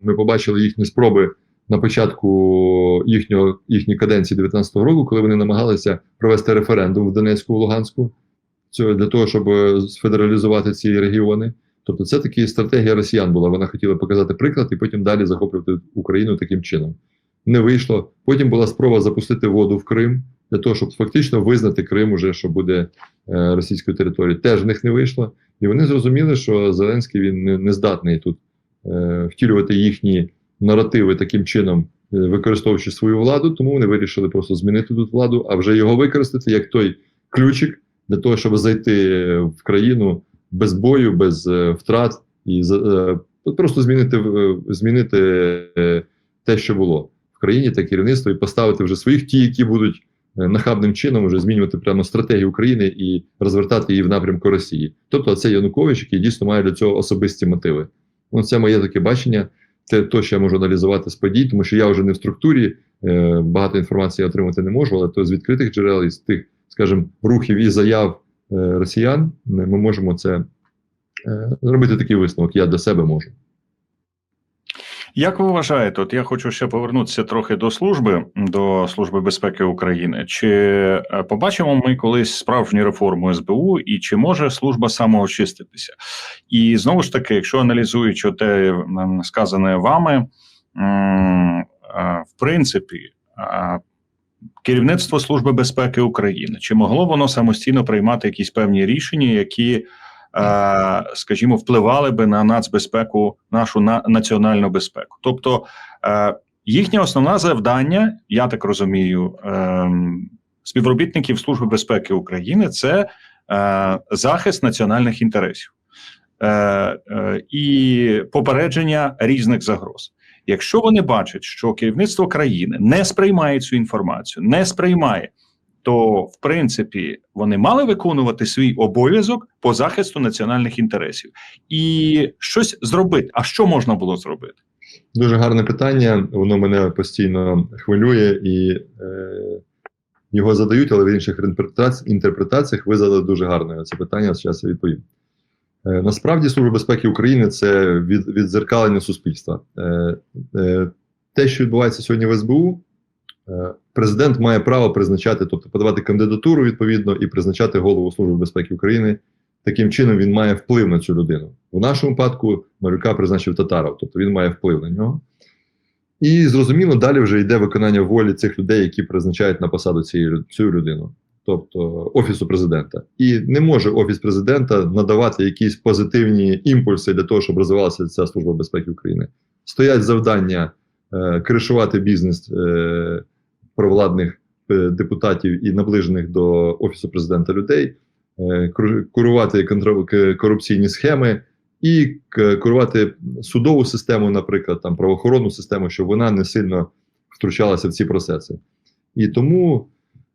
Ми побачили їхні спроби на початку їхнього їхньої каденції 19-го року, коли вони намагалися провести референдум в Донецьку, в Луганську, для того, щоб е, сфедералізувати ці регіони. Тобто, це таки стратегія росіян була. Вона хотіла показати приклад і потім далі захоплювати Україну таким чином. Не вийшло. Потім була спроба запустити воду в Крим для того, щоб фактично визнати Крим уже, що буде е, російською територією. Теж в них не вийшло. І вони зрозуміли, що Зеленський він не, здатний тут втілювати їхні наративи таким чином, е, використовуючи свою владу, тому вони вирішили просто змінити тут владу, а вже його використати як той ключик для того, щоб зайти в країну без бою, без е, втрат і е, просто змінити е, змінити е, те, що було в країні, та керівництво, і поставити вже своїх ті, які будуть е, нахабним чином вже змінювати прямо стратегію України і розвертати її в напрямку Росії. Тобто, це Янукович, який дійсно має для цього особисті мотиви. Ну, це моє таке бачення. Це те, що я можу аналізувати з подій, тому що я вже не в структурі, е, багато інформації отримати не можу, але то з відкритих джерел, із тих, скажімо, рухів і заяв е, росіян, ми можемо це е, зробити такий висновок. Я для себе можу. Як ви вважаєте, от я хочу ще повернутися трохи до служби до Служби безпеки України. Чи е, побачимо ми колись справжню реформу СБУ, і чи може служба самоочиститися? І знову ж таки, якщо аналізуючи те сказане вами, в принципі, керівництво Служби безпеки України чи могло воно самостійно приймати якісь певні рішення, які Е, скажімо, впливали би на нацбезпеку, нашу на національну безпеку. Тобто е, їхнє основне завдання, я так розумію, е, співробітників Служби безпеки України це захист національних інтересів і попередження різних загроз. Якщо вони бачать, що керівництво країни не сприймає цю інформацію, не сприймає то в принципі вони мали виконувати свій обов'язок по захисту національних інтересів і щось зробити. А що можна було зробити? Дуже гарне питання. Воно мене постійно хвилює і е, його задають, але в інших інтерпретаціях ви задали дуже гарне це питання. Зараз я відповім. Е, насправді, Служба безпеки України це від, відзеркалення суспільства. Е, е, те, що відбувається сьогодні в СБУ, президент має право призначати, тобто подавати кандидатуру відповідно і призначати голову Служби безпеки України. Таким чином він має вплив на цю людину. В нашому випадку Марюка призначив Татаров, тобто він має вплив на нього. І зрозуміло, далі вже йде виконання волі цих людей, які призначають на посаду цієї, цю людину, тобто Офісу президента. І не може Офіс президента надавати якісь позитивні імпульси для того, щоб розвивалася ця служба безпеки України. Стоять завдання е, кришувати бізнес. Е, провладних е, депутатів і наближених до офісу президента людей, е, курувати корупційні схеми і курувати судову систему, наприклад, там правоохоронну систему, щоб вона не сильно втручалася в ці процеси. І тому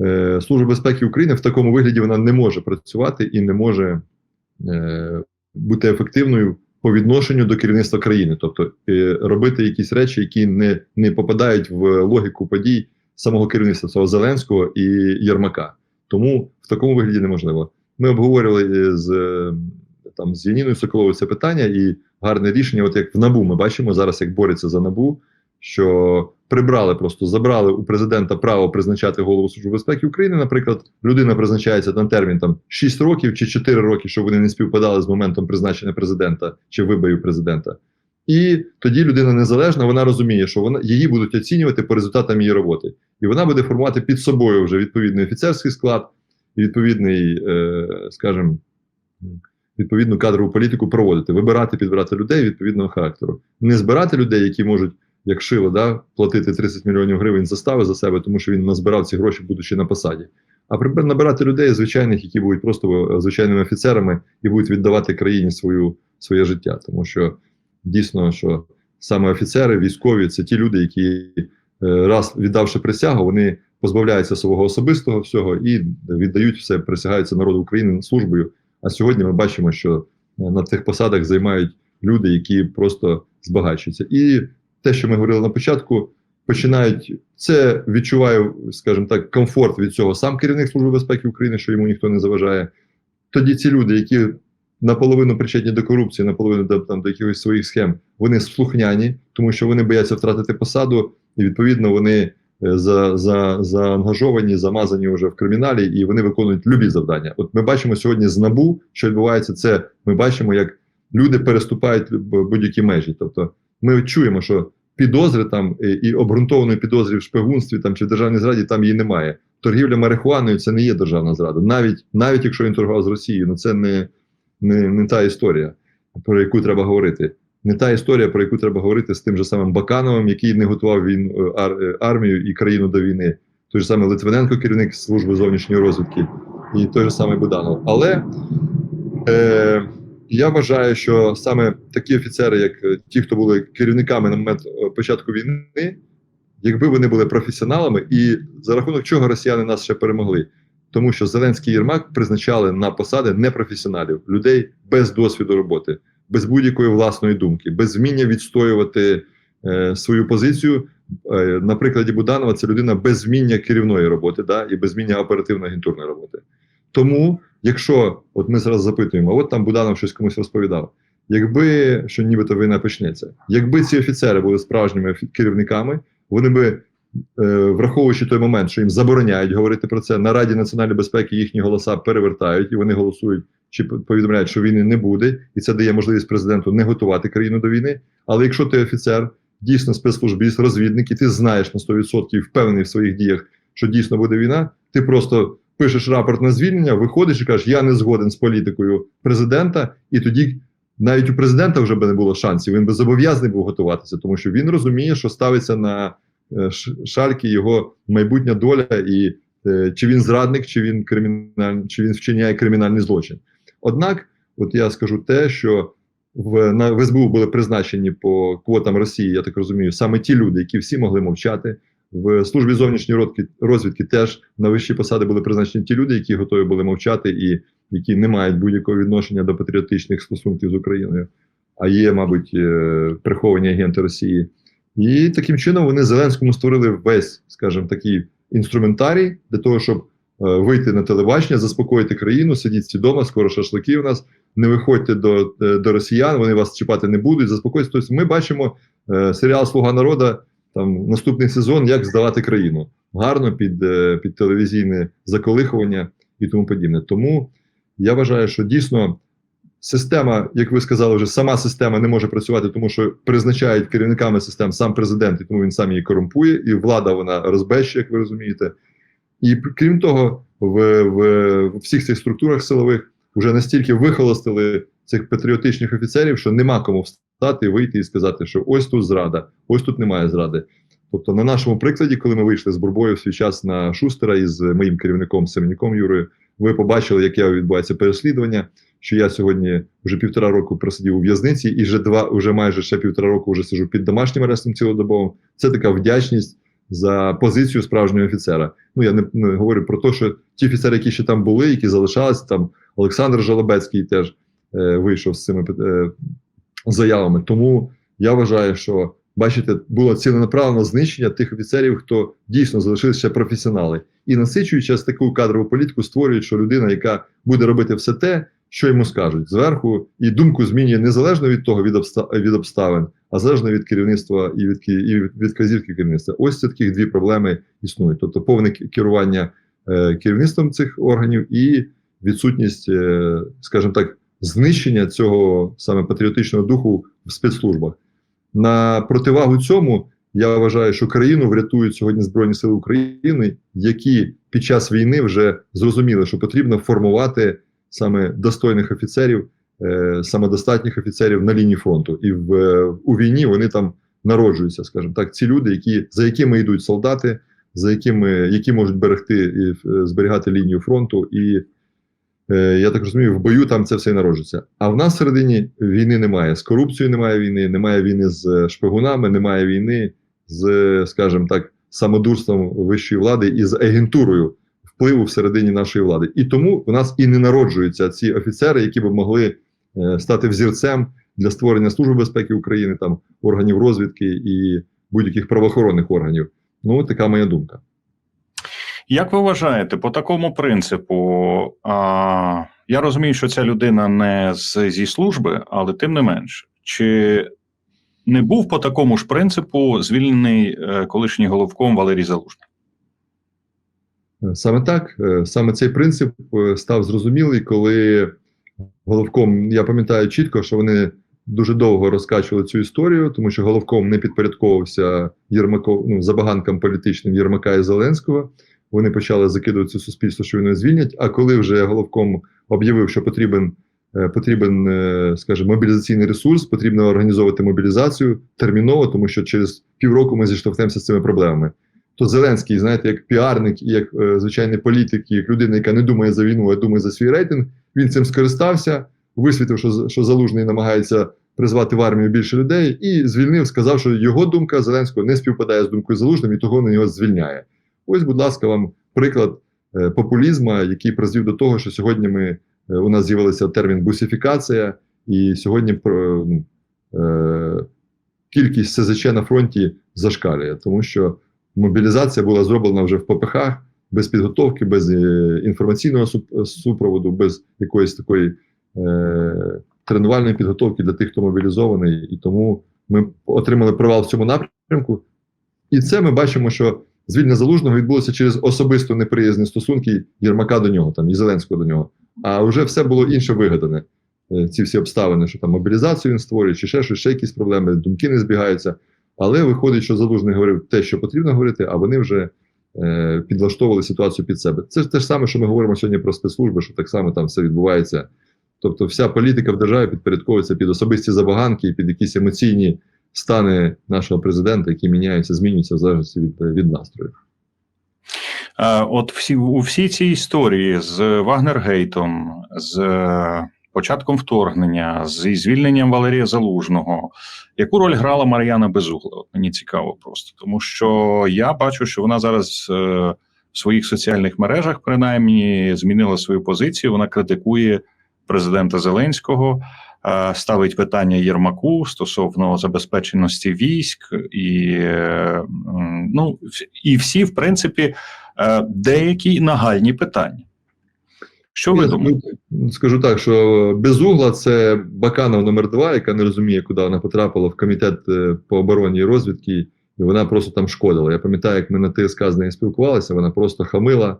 е, Служба безпеки України в такому вигляді вона не може працювати і не може бути ефективною. По відношенню до керівництва країни, тобто робити якісь речі, які не не попадають в логіку подій самого керівництва цього Зеленського і Єрмака. Тому в такому вигляді неможливо. Ми обговорювали з там з Яніною Соколовою це питання, і гарне рішення. От як в набу ми бачимо зараз, як борються за набу, що прибрали, просто забрали у президента право призначати голову Служби безпеки України. Наприклад, людина призначається на термін там 6 років чи 4 роки, щоб вони не співпадали з моментом призначення президента чи виборів президента. І тоді людина незалежна, вона розуміє, що вона її будуть оцінювати по результатам її роботи, і вона буде формувати під собою вже відповідний офіцерський склад, відповідний, е, скажімо, відповідну кадрову політику проводити, вибирати, підбирати людей відповідного характеру, не збирати людей, які можуть, як шило, да, платити 30 мільйонів гривень застави за себе, тому що він назбирав ці гроші, будучи на посаді. А набирати людей звичайних, які будуть просто е, звичайними офіцерами і будуть віддавати країні свою своє життя, тому що дійсно, що саме офіцери, військові це ті люди, які е, раз віддавши присягу, вони позбавляються свого особистого всього і віддають все, присягаються народу України службою. А сьогодні ми бачимо, що е, на цих посадах займають люди, які просто збагачуються. І те, що ми говорили на початку, починають це відчуваю, скажімо так, комфорт від цього сам керівник служби безпеки України, що йому ніхто не заважає. Тоді ці люди, які наполовину причетні до корупції, наполовину до, там, до якихось своїх схем, вони слухняні, тому що вони бояться втратити посаду, і відповідно вони е, за, за, заангажовані, замазані вже в криміналі, і вони виконують любі завдання. От ми бачимо сьогодні з набу, що відбувається, це ми бачимо, як люди переступають будь-які межі. Тобто, ми чуємо, що підозри там і, обґрунтованої підозри в шпигунстві там чи в державній зраді там її немає. Торгівля марихуаною це не є державна зрада. Навіть навіть якщо він торгував з Росією, ну це не, не, не та історія, про яку треба говорити. Не та історія, про яку треба говорити з тим же самим Бакановим, який не готував він е, ар, е, армію і країну до війни. Той же самий Литвиненко, керівник служби зовнішньої розвідки, і той же самий Буданов. Але е, я вважаю, що саме такі офіцери, як е, ті, хто були керівниками на момент початку війни, якби вони були професіоналами, і за рахунок чого росіяни нас ще перемогли. Тому що Зеленський Єрмак призначали на посади непрофесіоналів, людей без досвіду роботи, без будь-якої власної думки, без вміння відстоювати е, свою позицію. Е, на прикладі Буданова це людина без вміння керівної роботи, да, і без вміння оперативно-агентурної роботи. Тому, якщо от ми зараз запитуємо, от там Буданов щось комусь розповідав, якби що нібито війна почнеться, якби ці офіцери були справжніми керівниками, вони би, враховуючи той момент, що їм забороняють говорити про це, на Раді національної безпеки їхні голоса перевертають і вони голосують чи повідомляють, що війни не буде, і це дає можливість президенту не готувати країну до війни. Але якщо ти офіцер, дійсно спецслужбіст, розвідник, і ти знаєш на 100% впевнений в своїх діях, що дійсно буде війна, ти просто пишеш рапорт на звільнення, виходиш і кажеш, я не згоден з політикою президента, і тоді. Навіть у президента вже би не було шансів, він би зобов'язаний був готуватися, тому що він розуміє, що ставиться на е, шальки його майбутня доля, і е, чи він зрадник, чи він кримінальний, чи він вчиняє кримінальний злочин. Однак, от я скажу те, що в, на, в СБУ були призначені по квотам Росії, я так розумію, саме ті люди, які всі могли мовчати. В службі зовнішньої розвідки теж на вищі посади були призначені ті люди, які готові були мовчати і які не мають будь-якого відношення до патріотичних стосунків з Україною, а є, мабуть, е, приховані агенти Росії. І таким чином вони Зеленському створили весь, скажімо, такий інструментарій для того, щоб е, вийти на телебачення, заспокоїти країну, сидіть всі вдома, скоро шашлики у нас, не виходьте до, е, до росіян, вони вас чіпати не будуть, заспокоїть. Тобто ми бачимо е, серіал Слуга народу, там наступний сезон, як здавати країну. Гарно під, е, під телевізійне заколихування і тому подібне. Тому я вважаю, що дійсно система, як ви сказали, вже сама система не може працювати, тому що призначають керівниками систем сам президент, і тому він сам її корумпує, і влада вона розбещує, як ви розумієте. І крім того, в, в, в всіх цих структурах силових вже настільки вихолостили цих патріотичних офіцерів, що нема кому встати, вийти і сказати, що ось тут зрада, ось тут немає зради. Тобто, на нашому прикладі, коли ми вийшли з Бурбою в свій час на Шустера із моїм керівником Семеніком Юрою, ви побачили, яке відбувається переслідування. Що я сьогодні вже півтора року просидів у в'язниці, і вже два, вже майже ще півтора року вже сижу під домашнім арестом цілодобово. Це така вдячність за позицію справжнього офіцера. Ну я не, не говорю про те, що ті офіцери, які ще там були, які залишалися там, Олександр Жолобецький теж е, вийшов з цими е, заявами. Тому я вважаю, що бачите, було ціленаправлено знищення тих офіцерів, хто дійсно залишилися професіонали, і насичуючи таку кадрову політику, створюють, що людина, яка буде робити все те, що йому скажуть зверху, і думку змінює незалежно від того, від, обста- від обставин, а залежно від керівництва і від, і від, вказівки керівництва. Ось це таких дві проблеми існують. Тобто повне керування е, керівництвом цих органів і відсутність, е, скажімо так, знищення цього саме патріотичного духу в спецслужбах. На противагу цьому я вважаю, що країну врятують сьогодні Збройні Сили України, які під час війни вже зрозуміли, що потрібно формувати саме достойних офіцерів, е, самодостатніх офіцерів на лінії фронту. І в, е, у війні вони там народжуються, скажімо так, ці люди, які, за якими йдуть солдати, за якими, які можуть берегти і е, зберігати лінію фронту. І е, я так розумію, в бою там це все народжується. А в нас всередині війни немає. З корупцією немає війни, немає війни з е, шпигунами, немає війни з, скажімо так, самодурством вищої влади і з агентурою впливу всередині нашої влади. І тому у нас і не народжуються ці офіцери, які б могли е, стати взірцем для створення Служби безпеки України, там органів розвідки і будь-яких правоохоронних органів. Ну, така моя думка. Як ви вважаєте, по такому принципу, а, Я розумію, що ця людина не з, зі служби, але тим не менш, чи не був по такому ж принципу звільнений е, колишній головком Валерій Залужний? Саме так, Е, саме цей принцип е, став зрозумілий, коли головком, я пам'ятаю чітко, що вони дуже довго розкачували цю історію, тому що головком не підпорядковувався Єрмако, ну, забаганкам політичним Єрмака і Зеленського. Вони почали закидувати суспільство, що вони звільнять. А коли вже головком об'явив, що потрібен, е, потрібен, е, скажімо, мобілізаційний ресурс, потрібно організовувати мобілізацію терміново, тому що через півроку ми зіштовхнемося з цими проблемами. То Зеленський, знаєте, як піарник, і як е, звичайний політик, і як людина, яка не думає за війну, а думає за свій рейтинг, він цим скористався, висвітив, що, що Залужний намагається призвати в армію більше людей, і звільнив, сказав, що його думка Зеленського не співпадає з думкою Залужним, і того на нього звільняє. Ось, будь ласка, вам приклад е, популізму, який призвів до того, що сьогодні ми е, у нас з'явився термін бусифікація, і сьогодні про, ну, е, кількість СЗЧ на фронті зашкалює, тому що мобілізація була зроблена вже в ППХ, без підготовки, без е, інформаційного суп- супроводу, без якоїсь такої е, тренувальної підготовки для тих, хто мобілізований. І тому ми отримали провал в цьому напрямку. І це ми бачимо, що звільнення залужного відбулося через особисто неприязні стосунки Єрмака до нього, там і Зеленського до нього. А вже все було інше вигадане. Е, Ці всі обставини, що там мобілізацію він створює, чи ще щось, ще якісь проблеми, думки не збігаються. Але виходить, що залужний говорив те, що потрібно говорити, а вони вже е, підлаштовували ситуацію під себе. Це ж те ж саме, що ми говоримо сьогодні про спецслужби, що так само там все відбувається. Тобто, вся політика в державі підпорядковується під особисті забаганки, і під якісь емоційні стани нашого президента, які міняються, змінюються в залежності від, від настроїв. Е, От всі у всій цій історії з Вагнергейтом, з е, початком вторгнення, з звільненням Валерія Залужного, яку роль грала Мар'яна Безугла? От мені цікаво просто, тому що я бачу, що вона зараз е, в своїх соціальних мережах принаймні змінила свою позицію. Вона критикує президента Зеленського. е, Ставить питання Єрмаку стосовно забезпеченості військ, і е, ну і всі, в принципі, деякі нагальні питання. Що ви думаєте? Скажу так, що Безугла це Баканов номер 2 яка не розуміє, куди вона потрапила в комітет е, по обороні і розвідки, і вона просто там шкодила. Я пам'ятаю, як ми на ТСК з нею спілкувалися, вона просто хамила,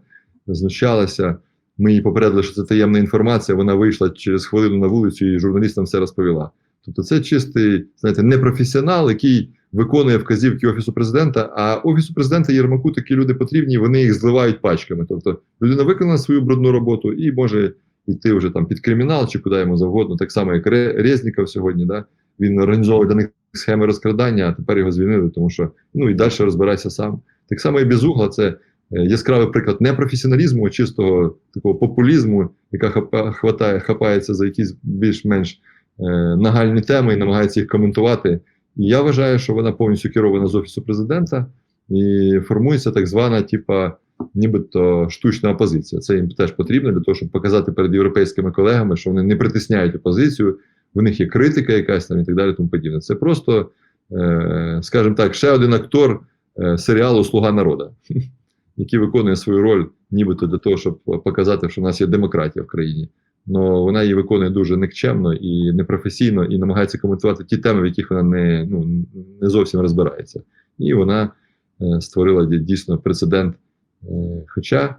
знущалася. Ми її попередили, що це таємна інформація. Вона вийшла через хвилину на вулицю і журналістам все розповіла. Тобто, це чистий, знаєте, непрофесіонал, який виконує вказівки офісу президента. А офісу президента Єрмаку такі люди потрібні, вони їх зливають пачками. Тобто, людина виконала свою брудну роботу і може йти вже там під кримінал чи куди йому завгодно. Так само, як Ре- Резніков сьогодні. Да? Він організовував для них схеми розкрадання, а тепер його звільнили, тому що ну і далі розбирайся сам. Так само і Безугла це е, яскравий приклад не професіоналізму, а чистого такого популізму, яка хапа, хватає, хапається за якісь більш-менш е, нагальні теми і намагається їх коментувати. Я вважаю, що вона повністю керована з офісу президента і формується так звана, типа, нібито штучна опозиція. Це їм теж потрібно для того, щоб показати перед європейськими колегами, що вони не притисняють опозицію, в них є критика якась там і так далі. Тому подібне. Це просто, е, скажімо так, ще один актор е, серіалу Слуга народу, який виконує свою роль, нібито для того, щоб показати, що в нас є демократія в країні. Но вона її виконує дуже никчемно і непрофесійно, і намагається коментувати ті теми, в яких вона не, ну, не зовсім розбирається. І вона е, створила дійсно прецедент. Е, хоча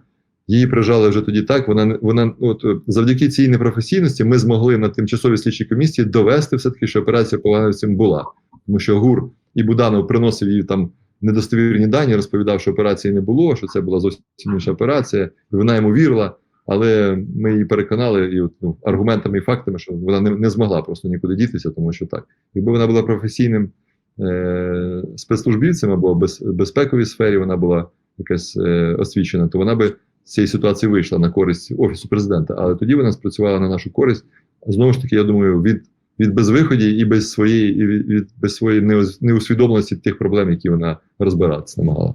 її прижали вже тоді так, вона, вона от, завдяки цій непрофесійності ми змогли на тимчасовій слідчій комісії довести все-таки, що операція по Вагнерівцям була. Тому що ГУР і Буданов приносив їй там недостовірні дані, розповідав, що операції не було, що це була зовсім інша операція, і вона йому вірила. Але ми її переконали і от, ну, аргументами і фактами, що вона не, не змогла просто нікуди дітися, тому що так. Якби вона була професійним е, спецслужбівцем або без, безпековій сфері, вона була якась е, освічена, то вона би з цієї ситуації вийшла на користь офісу президента. Але тоді вона спрацювала на нашу користь. Знову ж таки, я думаю, від, від безвиході і без своєї, і від, від без своєї неусвідомленості тих проблем, які вона розбиратися намагала.